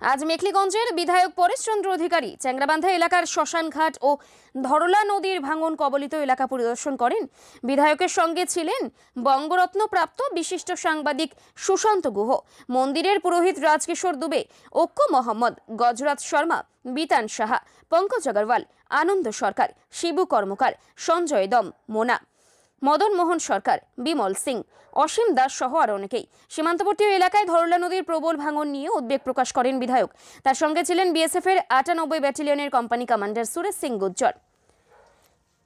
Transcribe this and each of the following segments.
আজ মেখলিগঞ্জের বিধায়ক পরেশচন্দ্র অধিকারী চ্যাংরাবান্ধা এলাকার শ্মশানঘাট ও ধরলা নদীর ভাঙন কবলিত এলাকা পরিদর্শন করেন। বিধায়কের সঙ্গে ছিলেন বঙ্গরত্ন প্রাপ্ত বিশিষ্ট সাংবাদিক সুশান্ত গুহ। মন্দিরের পুরোহিত রাজকিশোর দুবে, ঐক্য মোহাম্মদ, গজরাত শর্মা, বিতান সাহা, পঙ্কজ আগরওয়াল আনন্দ সরকার, শিবু কর্মকার, সঞ্জয় দম, মোনা। মদন মোহন সরকার, বিমল সিং, অসীম দাস সহ আর অনেকেই। সীমান্তবর্তী এলাকায় ধরলা নদীর প্রবল ভাঙন নিয়ে উদ্বেগ প্রকাশ করেন বিধায়ক। তার সঙ্গে ছিলেন বিএসএফ এর আটানব্বই ব্যাটালিয়নের কোম্পানি কমান্ডার সুরেশ সিং গুজ্জর।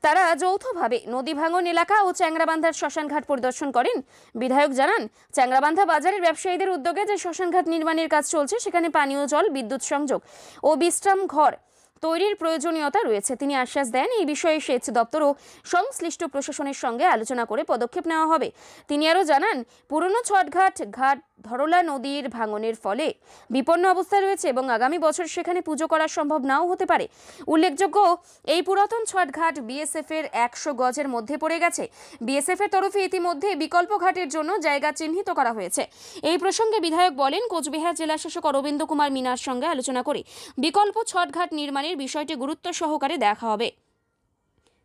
তারা যৌথভাবে নদী ভাঙন এলাকা ও চ্যাংরাবান্ধার শ্মশানঘাট পরিদর্শন করেন। বিধায়ক জানান, চ্যাংরাবান্ধা বাজারের ব্যবসায়ীদের উদ্যোগে যে শ্মশানঘাট নির্মাণের কাজ চলছে, সেখানে পানীয় জল, বিদ্যুৎ সংযোগ ও বিশ্রাম ঘর তৈরির প্রয়োজনীয়তা রয়েছে। তিনি আশ্বাস দেন, এই বিষয়ে সেচ দপ্তর ও সংশ্লিষ্ট প্রশাসনের সঙ্গে আলোচনা করে পদক্ষেপ নেওয়া হবে। তিনি আরও জানান, পুরনো ছটঘাট ঘাট ধরলা নদীর ভাঙনের ফলে বিপন্ন অবস্থায় রয়েছে এবং আগামী বছর সেখানে পুজো করা সম্ভব নাও হতে পারে। উল্লেখযোগ্য, এই পুরাতন ছটঘাট বিএসএফ এর একশো গজের মধ্যে পড়ে গেছে। বিএসএফ এর তরফে ইতিমধ্যে বিকল্প ঘাটের জন্য জায়গা চিহ্নিত করা হয়েছে। এই প্রসঙ্গে বিধায়ক বলেন, কোচবিহার জেলা শাসক অরবিন্দ কুমার মিনার সঙ্গে আলোচনা করে বিকল্প ছটঘাট নির্মাণের বিষয়টি গুরুত্ব সহকারে দেখা হবে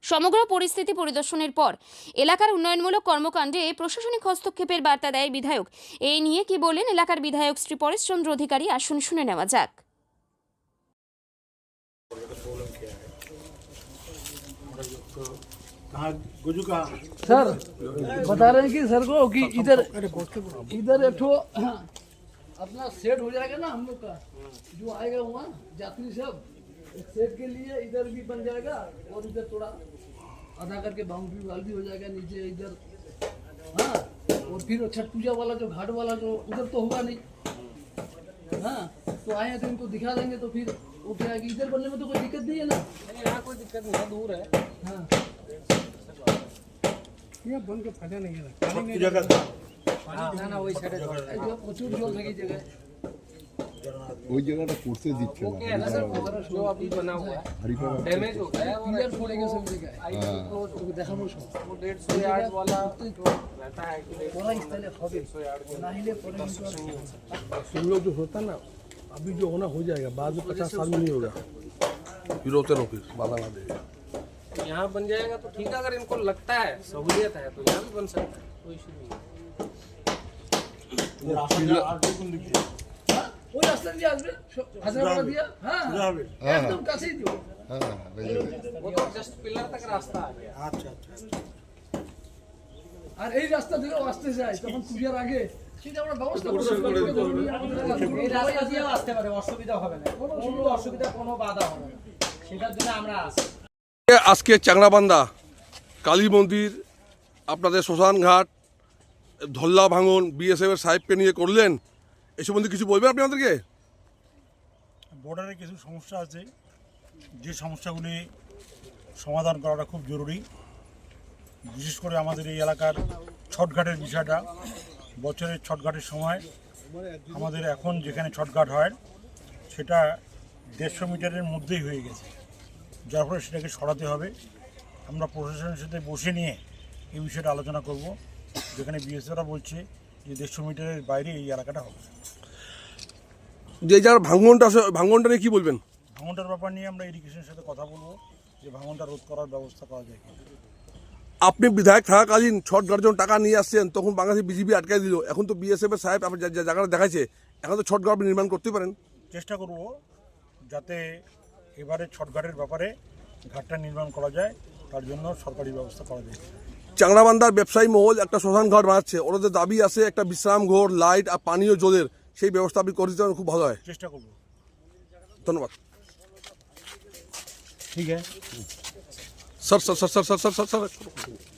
সমগ্র পরিস্থিতি পরিদর্শনের পর এলাকার উন্নয়নমূলক কর্মকাণ্ডে প্রশাসনিক হস্তক্ষেপের বার্তা দেয় বিধায়ক এই নিয়ে কি বলেন এলাকার বিধায়ক শ্রী পরেশচন্দ্র অধিকারী আসুন শুনে নেওয়া যাক कहाँ गुजू कहाँ सर बता रहे हैं कि सर को कि इधर इधर एक ठो अपना सेट हो जाएगा ना हम लोग का जो आएगा वहाँ यात्री सब एक सेब के लिए इधर भी बन जाएगा और इधर थोड़ा आधा करके बाउंड्री वाल भी हो जाएगा नीचे इधर। हाँ और फिर छठ पूजा वाला जो घाट वाला जो उधर तो होगा नहीं। हाँ तो आए हैं तो इनको दिखा देंगे तो फिर वो क्या है कि इधर बनने में तो कोई दिक्कत नहीं है ना? यहाँ कोई दिक्कत नहीं है दूर है। हाँ। ये बन के फ़ायदा नहीं है। पानी जगह ना जाना वही साइड है। प्रचुर जो लगी जगह ওই জায়গাটা করতে দিচ্ছে না ओके है ना सर जो अभी बना हुआ है হরিপাড়া डैमेज हो गया है और ক্লিয়ার পড়ে গেছে ওই জায়গায় आई थिंक क्लोज তোকে দেখাবো সব वो डेढ़ सौ यार्ड वाला जो रहता है कि डेढ़ পড়া স্থলে হবে सौ यार्ड का না हले পরে কিন্তু আর- नहीं हो सकता तुम लोग जो होता ना अभी जो होना हो जाएगा बाद में पचास साल में नहीं होगा फिर रोते रहो फिर बाधा ना देगा तो यहाँ बन जाएगा तो ठीक है अगर इनको लगता है सहूलियत है तो यहाँ भी बन सकता है कोई इशू नहीं है রাস্তা দিয়ে হাজার দিয়া? হ্যাঁ, হ্যাঁ। একদম কাছেই দিব। হ্যাঁ, হ্যাঁ, আর এই রাস্তা ধরে আসতে যায় তখন পূজার আগে। আজকে চাংড়াবান্ধা কালী মন্দির আপনাদের শ্মশানঘাট ধল্লা ভাঙন বিএসএফের সাহেবকে নিয়ে করলেন। এই সম্বন্ধে কিছু বলবেন আপনি আমাদেরকে? বর্ডারে কিছু সমস্যা আছে, যে সমস্যাগুলি সমাধান করাটা খুব জরুরি। বিশেষ করে আমাদের এই এলাকার ছটঘাটের বিষয়টা। বছরের ছটঘাটের সময় আমাদের এখন যেখানে ছটঘাট হয়, সেটা দেড়শো মিটারের মধ্যেই হয়ে গেছে। যার ফলে সেটাকে সরাতে হবে। আমরা প্রশাসনের সাথে বসে নিয়ে এই বিষয়টা আলোচনা করব, যেখানে বিএসএফরা বলছে যে দেড়শো মিটারের বাইরে এই এলাকাটা হবে। যে যার ভাঙনটা আছে, ভাঙনটা নিয়ে কি বলবেন? ভাঙনটার ব্যাপার নিয়ে আমরা ইরিগেশনের সাথে কথা বলব যে ভাঙনটা রোধ করার ব্যবস্থা করা যায় আপনি বিধায়ক থাকাকালীন ছট যখন টাকা নিয়ে আসছেন তখন বাংলাদেশ বিজেপি আটকাই দিল। এখন তো বিএসএফ এর সাহেব আপনি জায়গাটা দেখাচ্ছে এখন তো ছট ঘাট আপনি নির্মাণ করতে পারেন। চেষ্টা করব যাতে এবারে ছটঘাটের ব্যাপারে ঘাটটা নির্মাণ করা যায় তার জন্য সরকারি ব্যবস্থা করা যায়। চাংরাবান্ধার ব্যবসায়ী মহল একটা শ্মশান ঘাট বানাচ্ছে। ওদের দাবি আছে একটা বিশ্রাম ঘর লাইট আর পানীয় জলের। সেই ব্যবস্থা আপনি করে দিতে পারেন, খুব ভালো হয় চেষ্টা করব ধন্যবাদ ঠিক আছে sir sir sir sir sir sir sir